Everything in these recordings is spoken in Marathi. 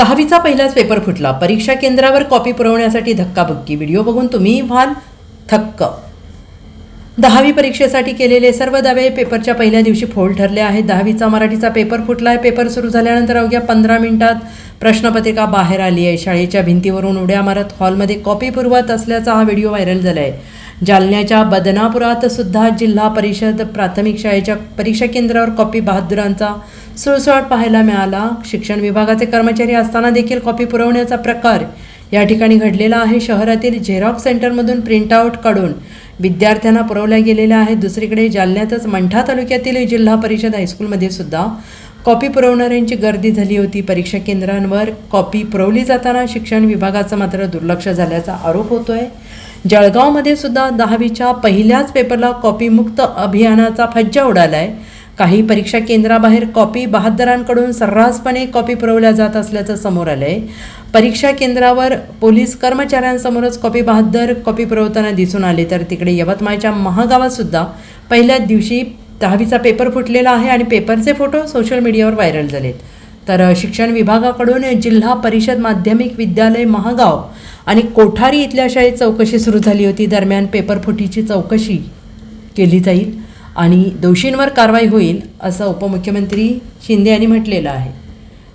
दहावीचा पहिलाच पेपर फुटला. परीक्षा केंद्रावर कॉपी पुरवण्यासाठी धक्काबुक्की. व्हिडिओ बघून तुम्ही व्हाल थक्क. दहावी परीक्षेसाठी केलेले सर्व दावे पेपरच्या पहिल्या दिवशी फोल ठरले आहेत. दहावीचा मराठीचा पेपर फुटला आहे पेपर सुरू झाल्यानंतर अवघ्या पंधरा मिनिटात प्रश्नपत्रिका बाहेर आली आहे. शाळेच्या भिंतीवरून उड्या मारत हॉलमध्ये कॉपी पुरवत असल्याचा हा व्हिडिओ व्हायरल झाला आहे जालन्याच्या बदनापुरात सुद्धा जिल्हा परिषद प्राथमिक शाळेच्या परीक्षा केंद्रावर कॉपी बहादुरांचा सुळसुळाट पाहायला मिळाला. शिक्षण विभागाचे कर्मचारी असताना देखील कॉपी पुरवण्याचा प्रकार या ठिकाणी घडलेला आहे. शहरातील झेरॉक्स सेंटरमधून प्रिंटआउट काढून विद्यार्थ्यांना पुरवल्या गेलेल्या आहेत. दुसरीकडे जालन्यातच मंठा तालुक्यातील जिल्हा परिषद हायस्कूलमध्ये सुद्धा कॉपी पुरवणाऱ्यांची गर्दी झाली होती. परीक्षा केंद्रांवर कॉपी पुरवली जाताना शिक्षण विभागाचं मात्र दुर्लक्ष झाल्याचा आरोप होतोय. जळगावमध्ये सुद्धा दहावीच्या पहिल्याच पेपरला कॉपीमुक्त अभियानाचा फज्जा उडाला आहे काही परीक्षा केंद्राबाहेर कॉपी बहादरांकडून सर्रासपणे कॉपी पुरवल्या जात असल्याचं समोर आलं आहे परीक्षा केंद्रावर पोलीस कर्मचाऱ्यांसमोरच कॉपी बहादर कॉपी पुरवताना दिसून आले. तर तिकडे यवतमाळच्या महागावातसुद्धा पहिल्याच दिवशी दहावीचा पेपर फुटलेला आहे आणि पेपरचे फोटो सोशल मीडियावर व्हायरल झालेत. तर शिक्षण विभागाकडून जिल्हा परिषद माध्यमिक विद्यालय महागाव आणि कोठारी इथल्या शाळेत चौकशी सुरू झाली होती. दरम्यान पेपर फुटीची चौकशी केली जाईल. आणि दोषींवर कारवाई होईल असं उपमुख्यमंत्री शिंदे यांनी म्हटलेलं आहे.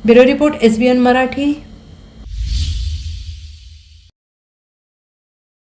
Bureau report S B N Marathi